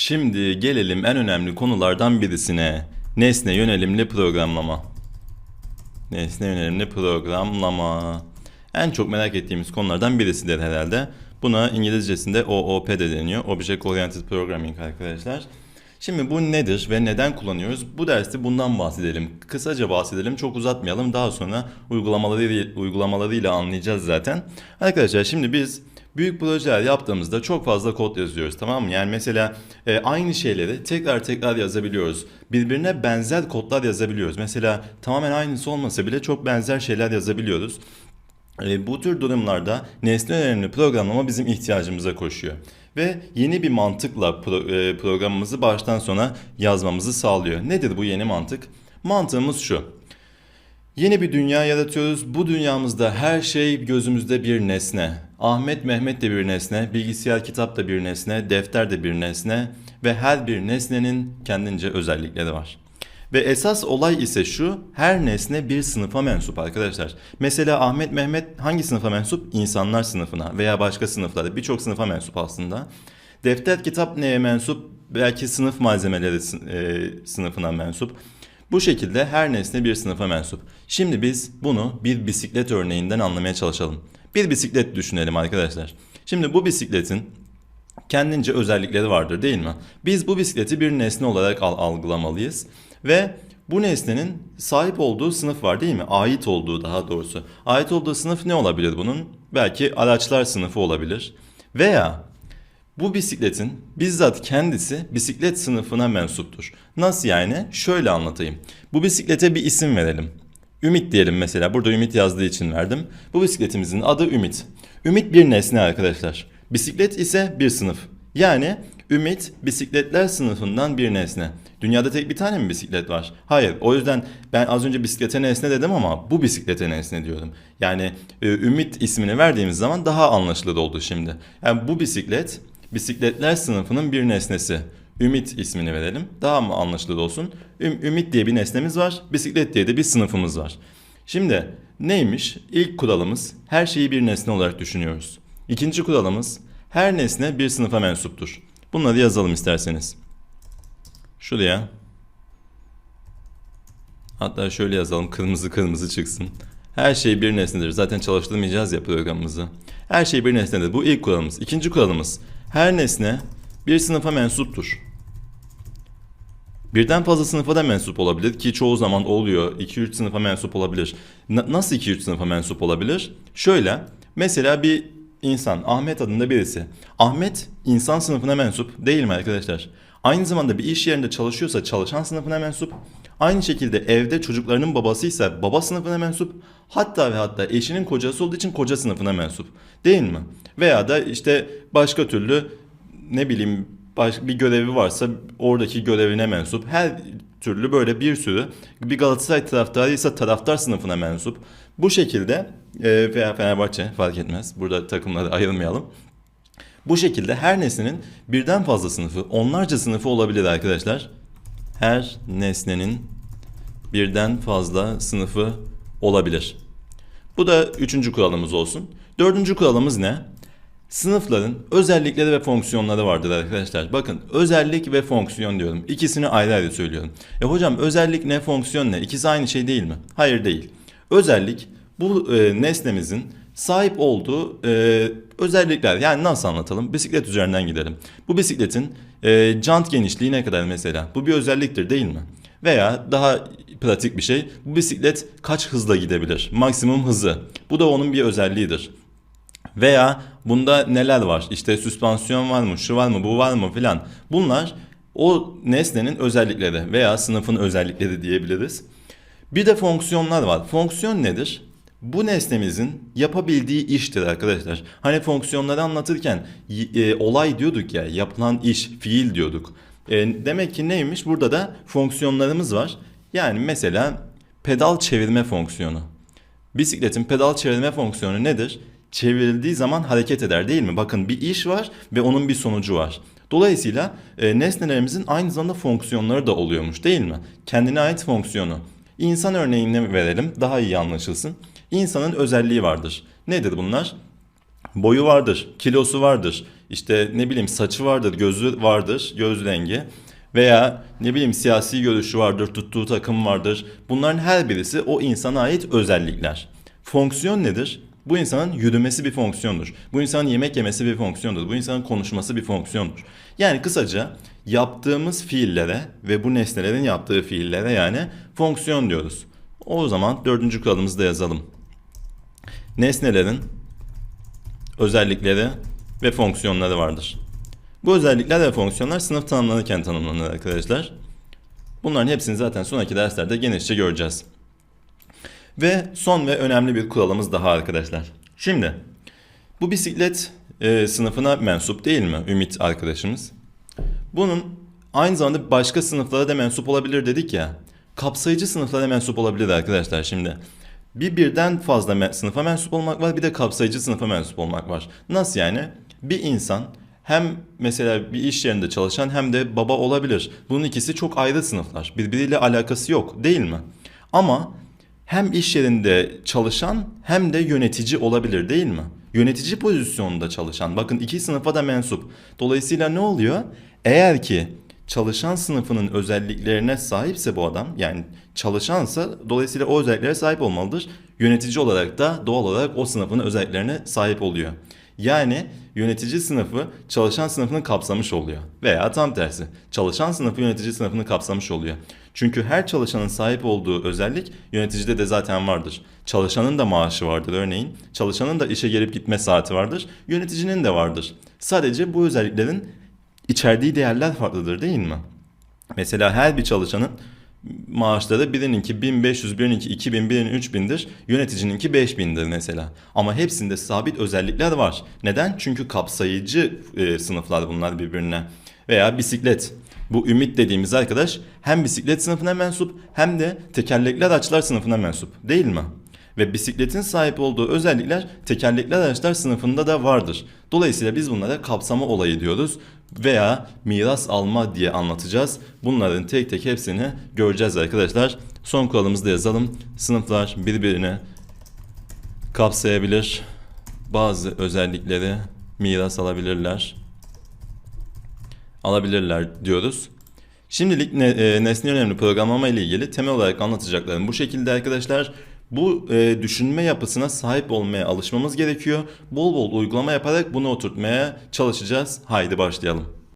Şimdi gelelim en önemli konulardan birisine. Nesne yönelimli programlama. Nesne yönelimli programlama. En çok merak ettiğimiz konulardan birisidir herhalde. Buna İngilizcesinde OOP de deniyor. Object Oriented Programming arkadaşlar. Şimdi bu nedir ve neden kullanıyoruz? Bu derste bundan bahsedelim. Kısaca bahsedelim, çok uzatmayalım. Daha sonra uygulamaları uygulamalarıyla anlayacağız zaten. Arkadaşlar şimdi biz büyük projeler yaptığımızda çok fazla kod yazıyoruz tamam mı? Yani mesela e, aynı şeyleri tekrar tekrar yazabiliyoruz. Birbirine benzer kodlar yazabiliyoruz. Mesela tamamen aynısı olmasa bile çok benzer şeyler yazabiliyoruz. E, bu tür durumlarda nesne yönelimli programlama bizim ihtiyacımıza koşuyor. Ve yeni bir mantıkla pro- e, programımızı baştan sona yazmamızı sağlıyor. Nedir bu yeni mantık? Mantığımız şu. Yeni bir dünya yaratıyoruz. Bu dünyamızda her şey gözümüzde bir nesne. Ahmet Mehmet de bir nesne, bilgisayar kitap da bir nesne, defter de bir nesne ve her bir nesnenin kendince özellikleri var. Ve esas olay ise şu, her nesne bir sınıfa mensup arkadaşlar. Mesela Ahmet Mehmet hangi sınıfa mensup? İnsanlar sınıfına veya başka sınıflara, birçok sınıfa mensup aslında. Defter kitap neye mensup? Belki sınıf malzemeleri e, sınıfına mensup. Bu şekilde her nesne bir sınıfa mensup. Şimdi biz bunu bir bisiklet örneğinden anlamaya çalışalım. Bir bisiklet düşünelim arkadaşlar. Şimdi bu bisikletin kendince özellikleri vardır değil mi? Biz bu bisikleti bir nesne olarak al- algılamalıyız ve bu nesnenin sahip olduğu sınıf var değil mi? Ait olduğu daha doğrusu. Ait olduğu sınıf ne olabilir bunun? Belki araçlar sınıfı olabilir. Veya bu bisikletin bizzat kendisi bisiklet sınıfına mensuptur. Nasıl yani? Şöyle anlatayım. Bu bisiklete bir isim verelim. Ümit diyelim mesela. Burada Ümit yazdığı için verdim. Bu bisikletimizin adı Ümit. Ümit bir nesne arkadaşlar. Bisiklet ise bir sınıf. Yani Ümit bisikletler sınıfından bir nesne. Dünyada tek bir tane mi bisiklet var? Hayır. O yüzden ben az önce bisiklete nesne dedim ama bu bisiklete nesne diyorum. Yani e, Ümit ismini verdiğimiz zaman daha anlaşılır oldu şimdi. Yani bu bisiklet bisikletler sınıfının bir nesnesi. Ümit ismini verelim. Daha mı anlaşılır olsun? Üm- Ümit diye bir nesnemiz var. Bisiklet diye de bir sınıfımız var. Şimdi neymiş? İlk kuralımız her şeyi bir nesne olarak düşünüyoruz. İkinci kuralımız her nesne bir sınıfa mensuptur. Bunları yazalım isterseniz. Şuraya. Hatta şöyle yazalım kırmızı kırmızı çıksın. Her şey bir nesnedir. Zaten çalıştırmayacağız ya programımızı. Her şey bir nesnedir. Bu ilk kuralımız. İkinci kuralımız. Her nesne bir sınıfa mensuptur. Birden fazla sınıfa da mensup olabilir ki çoğu zaman oluyor. 2-3 sınıfa mensup olabilir. Na- nasıl 2-3 sınıfa mensup olabilir? Şöyle mesela bir insan Ahmet adında birisi. Ahmet insan sınıfına mensup değil mi arkadaşlar? Aynı zamanda bir iş yerinde çalışıyorsa çalışan sınıfına mensup. Aynı şekilde evde çocuklarının babasıysa baba sınıfına mensup. Hatta ve hatta eşinin kocası olduğu için koca sınıfına mensup. Değil mi? Veya da işte başka türlü ne bileyim baş, bir görevi varsa oradaki görevine mensup. Her türlü böyle bir sürü bir Galatasaray taraftarıysa taraftar sınıfına mensup. Bu şekilde veya Fenerbahçe fark etmez. Burada takımları ayırmayalım. Bu şekilde her nesnenin birden fazla sınıfı, onlarca sınıfı olabilir arkadaşlar. Her nesnenin birden fazla sınıfı olabilir. Bu da üçüncü kuralımız olsun. Dördüncü kuralımız ne? Sınıfların özellikleri ve fonksiyonları vardır arkadaşlar. Bakın özellik ve fonksiyon diyorum. İkisini ayrı ayrı söylüyorum. E hocam özellik ne fonksiyon ne? İkisi aynı şey değil mi? Hayır değil. Özellik bu e, nesnemizin sahip olduğu e, özellikler. Yani nasıl anlatalım? Bisiklet üzerinden gidelim. Bu bisikletin e, jant genişliği ne kadar mesela? Bu bir özelliktir değil mi? Veya daha pratik bir şey. Bu bisiklet kaç hızla gidebilir? Maksimum hızı. Bu da onun bir özelliğidir. Veya bunda neler var? İşte süspansiyon var mı, şu var mı, bu var mı filan. Bunlar o nesnenin özellikleri veya sınıfın özellikleri diyebiliriz. Bir de fonksiyonlar var. Fonksiyon nedir? Bu nesnemizin yapabildiği iştir arkadaşlar. Hani fonksiyonları anlatırken e, olay diyorduk ya, yapılan iş, fiil diyorduk. E, demek ki neymiş? Burada da fonksiyonlarımız var. Yani mesela pedal çevirme fonksiyonu. Bisikletin pedal çevirme fonksiyonu nedir? Çevrildiği zaman hareket eder değil mi? Bakın bir iş var ve onun bir sonucu var. Dolayısıyla e, nesnelerimizin aynı zamanda fonksiyonları da oluyormuş değil mi? Kendine ait fonksiyonu. İnsan örneğini verelim daha iyi anlaşılsın. İnsanın özelliği vardır. Nedir bunlar? Boyu vardır, kilosu vardır, işte ne bileyim saçı vardır, gözü vardır, göz rengi veya ne bileyim siyasi görüşü vardır, tuttuğu takım vardır. Bunların her birisi o insana ait özellikler. Fonksiyon nedir? Bu insanın yürümesi bir fonksiyondur. Bu insanın yemek yemesi bir fonksiyondur. Bu insanın konuşması bir fonksiyondur. Yani kısaca yaptığımız fiillere ve bu nesnelerin yaptığı fiillere yani fonksiyon diyoruz. O zaman dördüncü kuralımızı da yazalım. Nesnelerin özellikleri ve fonksiyonları vardır. Bu özellikler ve fonksiyonlar sınıf tanımlanırken tanımlanır arkadaşlar. Bunların hepsini zaten sonraki derslerde genişçe göreceğiz. Ve son ve önemli bir kuralımız daha arkadaşlar. Şimdi bu bisiklet e, sınıfına mensup değil mi Ümit arkadaşımız? Bunun aynı zamanda başka sınıflara da mensup olabilir dedik ya. Kapsayıcı sınıflara mensup olabilir arkadaşlar şimdi. Bir birden fazla me- sınıfa mensup olmak var bir de kapsayıcı sınıfa mensup olmak var. Nasıl yani? Bir insan hem mesela bir iş yerinde çalışan hem de baba olabilir. Bunun ikisi çok ayrı sınıflar. Birbiriyle alakası yok değil mi? Ama hem iş yerinde çalışan hem de yönetici olabilir değil mi? Yönetici pozisyonunda çalışan. Bakın iki sınıfa da mensup. Dolayısıyla ne oluyor? Eğer ki çalışan sınıfının özelliklerine sahipse bu adam yani çalışansa dolayısıyla o özelliklere sahip olmalıdır. Yönetici olarak da doğal olarak o sınıfın özelliklerine sahip oluyor. Yani yönetici sınıfı çalışan sınıfını kapsamış oluyor. Veya tam tersi. Çalışan sınıfı yönetici sınıfını kapsamış oluyor. Çünkü her çalışanın sahip olduğu özellik yöneticide de zaten vardır. Çalışanın da maaşı vardır örneğin. Çalışanın da işe gelip gitme saati vardır. Yöneticinin de vardır. Sadece bu özelliklerin içerdiği değerler farklıdır değil mi? Mesela her bir çalışanın maaşları birininki 1500, birininki 2000, birinin 3000'dir. Yöneticininki 5000'dir mesela. Ama hepsinde sabit özellikler var. Neden? Çünkü kapsayıcı e, sınıflar bunlar birbirine. Veya bisiklet. Bu Ümit dediğimiz arkadaş hem bisiklet sınıfına mensup hem de tekerlekli araçlar sınıfına mensup değil mi? Ve bisikletin sahip olduğu özellikler tekerlekli araçlar sınıfında da vardır. Dolayısıyla biz bunlara kapsama olayı diyoruz veya miras alma diye anlatacağız. Bunların tek tek hepsini göreceğiz arkadaşlar. Son kuralımızı da yazalım. Sınıflar birbirini kapsayabilir. Bazı özellikleri miras alabilirler. Alabilirler diyoruz. Şimdilik ne, e, nesne önemli programlama ile ilgili temel olarak anlatacaklarım bu şekilde arkadaşlar. Bu e, düşünme yapısına sahip olmaya alışmamız gerekiyor. Bol bol uygulama yaparak bunu oturtmaya çalışacağız. Haydi başlayalım.